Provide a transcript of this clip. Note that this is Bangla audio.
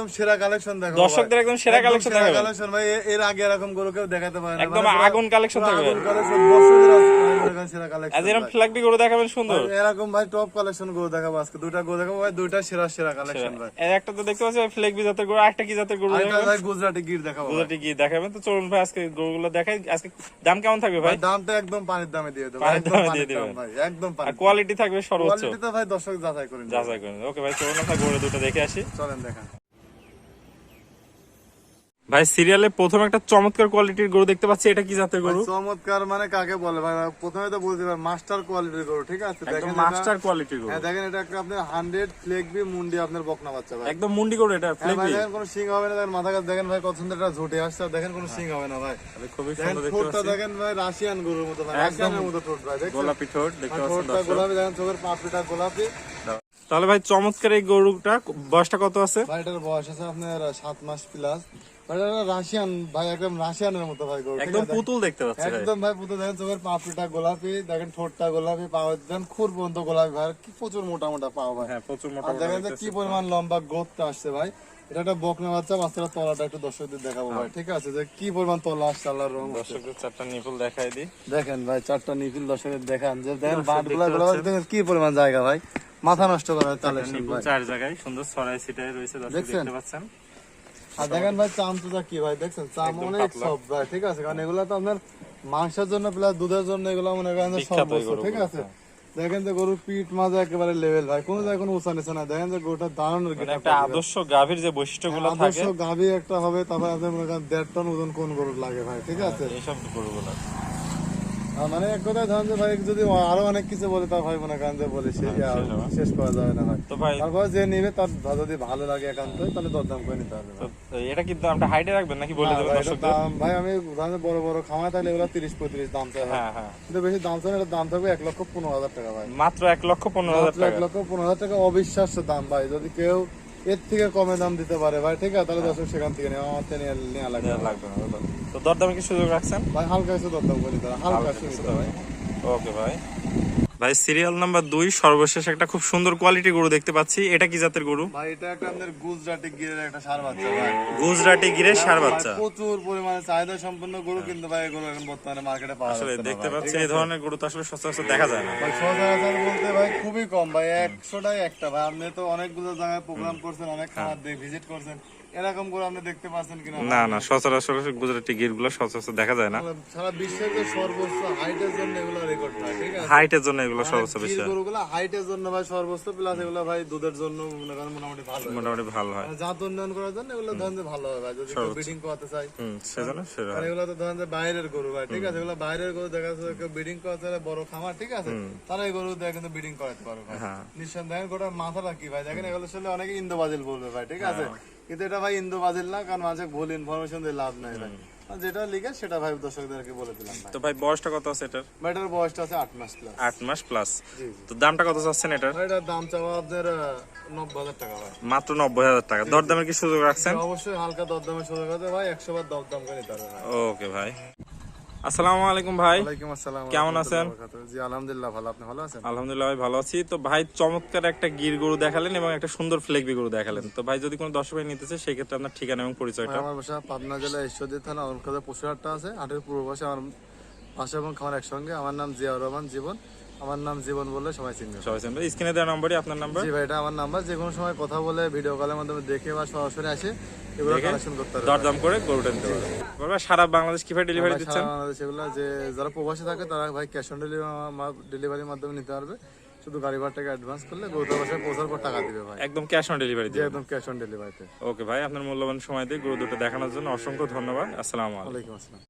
একদম সেরা কালেকশন দেখো দর্শকদের একদম সেরা দেখাবেন। কালেকশন ভাই এর আগে এরকম গরু কেউ দেখাতে পারে না। একদম মানে আগুন পুরো থাকবে। আগুন collection, বছরের মনে করেন আজ এরকম ফ্ল্যাগবি গরু দেখাবেন সুন্দর। এরকম ভাই টপ কালেকশন গরু দেখাবো আজকে। দুইটা গরু দেখাবো ভাই দুইটা সেরা সেরা কালেকশন ভাই। একটা তো দেখতে পাচ্ছি ফ্ল্যাগবি জাতের গরু আরেকটা কি জাতের গরু দেখাবেন? ভাই গুজরাটি গির দেখাবো গুজরাটি কি দেখাবেন। তো চলুন ভাই আজকে গরুগুলো দেখাই। আজকে দাম কেমন থাকবে ভাই? দামটা একদম পানির দামে দিয়ে দেবো। একদম পানির দাম ভাই একদম পানি কোয়ালিটি থাকবে সর্বোচ্চ। কোয়ালিটি তো ভাই দর্শক যাচাই করেন যাচাই করেন ওকে ভাই চলুন আপনার গরু দুটো দেখে আসি। চলেন দেখা ভাই সিরিয়ালে প্রথম একটা চমৎকার কোয়ালিটির গরু দেখতে পাচ্ছি। এটা কি জাতের গরু? চমৎকার মানে কাকে বলে? ভাই প্রথমে তো বলতে পারি মাস্টার কোয়ালিটির গরু ঠিক আছে? দেখেন মাস্টার কোয়ালিটির গরু। হ্যাঁ দেখেন এটা একটা আপনার হান্ড্রেড ফ্লেগবি মুন্ডি আপনার বকনা বাচ্চা ভাই। একদম মুন্ডি গরু এটা হ্যাঁ ভাই ফ্লেগবি দেখেন কোনো সিং হবে না দেখেন মাথা কাছে দেখেন ভাই কত সুন্দর একটা ঝুটে আসছে দেখেন কোনো সিং হবে না ভাই। খুবই সুন্দর দেখতে পাচ্ছি। দেখেন ভাই রাশিয়ান গরুর মতো ভাই রাশিয়ানের মতো ঠোঁট ভাই দেখছেন? গোলাপি ঠোঁট দেখতে পাচ্ছেন গোলাপি দেখেন চোখের পাপড়িটা গোলাপি। তাহলে ভাই চমৎকার এই গরুটা। বয়সটা কত আছে? ভাই এটার বয়স আছে আপনার সাত মাস প্লাস রাশিয়ান ভাই একদম রাশিয়ানের মতো ভাই গরু একদম পুতুল দেখতে পাচ্ছি ভাই। একদম ভাই পুতো দেখেন চোখের পাপড়িটা গোলাপি দেখেন ঠোঁটটা গোলাপি পাওয়া দেন খুর পর্যন্ত গোলাপি ভাই। আর কি প্রচুর মোটা মোটা পাও ভাই। হ্যাঁ প্রচুর মোটা দেখেন কি পরিমাণ লম্বা গ্রোথটা আসছে ভাই। এটা একটা বকনা বাচ্চা বাচ্চাটা তলাটা একটু দর্শকদের দেখাবো ভাই। ঠিক আছে যে কি পরিমাণ তলা আসছে আল্লাহর রহমতে। দর্শকদের চারটা নিপুল দেখাই দেখেন ভাই চারটা নিপিল দর্শকের দেখান। যে দেখেন দর্শকগুলা দেখেন কি পরিমাণ জায়গা ভাই। মাথা নষ্ট করার কালেকশন ভাই। চার জায়গায় সুন্দর ছড়াই ছিটাই রয়েছে দর্শক দেখতে পাচ্ছেন। আর দেখেন ভাই চাম কি ভাই দেখছেন? চাম অনেক। সব ভাই ঠিক আছে? কারণ এগুলা তো আপনার মাংসের জন্য প্লাস দুধের জন্য এগুলো মনে করেন ঠিক আছে? হ্যাঁ। দেখেন যে গরুর পিঠ মাজা একেবারে লেভেল ভাই। কোনো জায়গায় কোনো উঁচা নিচে না। দেখেন যে গরুটা দাঁড়ানোর মানে একটা আদর্শ গাভীর যে বৈশিষ্ট্যগুলো আদর্শ গাভী একটা হবে তারপর মনে করেন দেড় টন ওজন কোন গরুর লাগে ভাই ঠিক আছে? এইসব গরুগুলো মানে এক কথায় ধরেন যে ভাই যদি আরও অনেক কিছু বলে তা ভাই মনে করেন যে বলে সে হ্যাঁ, শেষ করা যাবে না ভাই। তো ভাই তারপর যে নিবে তার যদি ভালো লাগে একান্ত তাহলে দরদাম করে নিতে হবে এটা কি দামটা হাইটে রাখবেন নাকি বলে দেবেন ভাই, দর্শকদের? ভাই আমি ধরেন বড় বড় খামায় তাহলে এগুলো তিরিশ পঁয়ত্রিশ দাম চাই হ্যাঁ। হ্যাঁ কিন্তু বেশি দাম চাই দাম থাকবে এক লক্ষ পনেরো হাজার টাকা ভাই। মাত্র এক লক্ষ পনেরো হাজার মাত্র এক টাকা। লক্ষ পনেরো হাজার টাকা অবিশ্বাস্য দাম ভাই। যদি কেউ এর থেকে কমে দাম দিতে পারে ভাই ঠিক আছে তাহলে দর্শক সেখান থেকে নেওয়া আমার নেওয়া লাগবে না? তো দরদামে কি সুযোগ রাখছেন? ভাই হালকা কিছু দরদাম করে নিতে হালকা সীমিত ভাই। ওকে ভাই। ভাই সিরিয়াল নাম্বার দুই সর্বশেষ একটা খুব সুন্দর কোয়ালিটি গরু দেখতে পাচ্ছি। এটা কি জাতের গরু? ভাই এটা একটা আমাদের গুজরাটি গিরের একটা সার বাচ্চা ভাই। গুজরাটি গিরে সার বাচ্চা। প্রচুর পরিমাণে চাহিদা সম্পন্ন গরু কিন্তু ভাই এগুলো এখন বর্তমানে মার্কেটে পাওয়া আসলে যাচ্ছে দেখতে পাচ্ছি এই ধরনের গরু তো আসলে সচরাচর দেখা যায় না। ভাই সচরাচর বলতে ভাই খুবই কম। ভাই একশোটাই একটা। ভাই আপনি তো অনেকগুলো জায়গায় প্রোগ্রাম করছেন অনেক খামার ভিজিট করছেন। এরকম করে আপনি দেখতে পাচ্ছেন কিনা? না না সচরাচর গুজরাটি গিরগুলো সচরাচর দেখা যায় না। সারা বিশ্বের যে সর্বোচ্চ হাইটের জন্য এগুলো রেকর্ড হয় ঠিক আছে? হাইটের জন্য এগুলো সর্বোচ্চ গির বেশি গরুগুলো হাইটের জন্য ভাই সর্বোচ্চ প্লাস এগুলো ভাই দুধের জন্য মনে করেন মোটামুটি ভালো মোটামুটি ভালো হয়। আর জাত উন্নয়ন করার জন্য এগুলো ধরেন যে ভালো হবে ভাই। যদি ব্রিডিং করাতে চাই হুম সেজন্য সেটা আর এগুলো তো ধরেন যে বাইরের গরু ভাই ঠিক আছে? এগুলো বাইরের গরু দেখা যাচ্ছে কেউ ব্রিডিং করাতে চাইলে বড় খামার ঠিক আছে? তারা এই গরু দিয়ে কিন্তু ব্রিডিং করাতে পারবে ভাই। হ্যাঁ। নিঃসন্দেহে গোটার মাথাটা কি ভাই? দেখেন এগুলো আসলে অনেকে ইন্দো বাজিল বলবে ভাই ঠিক আছে? হ্যাঁ। কিন্তু এটা ভাই ইন্দো বাজিল না কারণ মাঝে ভুল ইনফরমেশন দিয়ে লাভ নাই ভাই। যেটা লিখে সেটা ভাই দর্শকদেরকে বলে দিলাম তো ভাই বয়সটা কত আছে এটার? এটার বয়সটা আছে আট মাস প্লাস আট মাস প্লাস তো দামটা কত চাচ্ছেন এটার? এটার দাম চাওয়া আপনার নব্বই হাজার টাকা ভাই। মাত্র নব্বই হাজার টাকা। দরদামের কি সুযোগ রাখছেন? অবশ্যই হালকা দরদামের সুযোগ আছে ভাই একশো বার দরদাম করে নিতে পারবেন ওকে ভাই। আসসালামু আলাইকুম ভাই। আসসালাম কেমন আছেন? জি আলহামদুলিল্লাহ ভালো। আপনি ভালো আছেন? আলহামদুলিল্লাহ ভাই ভালো আছি। তো ভাই চমৎকার একটা গির গরু দেখালেন এবং একটা সুন্দর ফ্লেগবি গরু দেখালেন। তো ভাই যদি কোনো দর্শক ভাই নিতে চাই সেক্ষেত্রে আপনার ঠিকানা এবং পরিচয়টা। আমার বাসা পাবনা জেলা ঈশ্বরদী থানা অলমখাদা পশুহাটটা আছে। হাটের পূর্ব পাশে আমার পাশে এবং খামার একসঙ্গে। আমার নাম জিয়াউর রহমান জীবন। আমার নাম জীবন বললে সবাই চিনবে। সবাই জানবে স্ক্রিনে দেওয়া নম্বরই আপনার নাম্বার। জি ভাই এটা আমার নাম্বার। যে কোনো সময় কথা বলে ভিডিও কলের মাধ্যমে দেখে বা সরাসরি আসে এগুলো কালেকশন করতে পারবে দরদাম করে গরুটা নিতে পারবে। বলবা সারা বাংলাদেশ কীভাবে ডেলিভারি দিচ্ছেন? বাংলাদেশে এগুলো যে যারা প্রবাসী থাকে তারা ভাই ক্যাশ অন ডেলিভারির মাধ্যমে নিতে পারবে। শুধু গাড়ি ভাড়াটাকে অ্যাডভান্স করলে গৌতম বাসায় পৌঁছার পর টাকা দিবে ভাই। একদম ক্যাশ অন ডেলিভারি দিয়ে একদম ক্যাশ অন ডেলিভারিতে ওকে ভাই আপনার মূল্যবান সময় দিয়ে গরু দুটো দেখানোর জন্য অসংখ্য ধন্যবাদ। আসসালামু আলাইকুম। আসসালাম।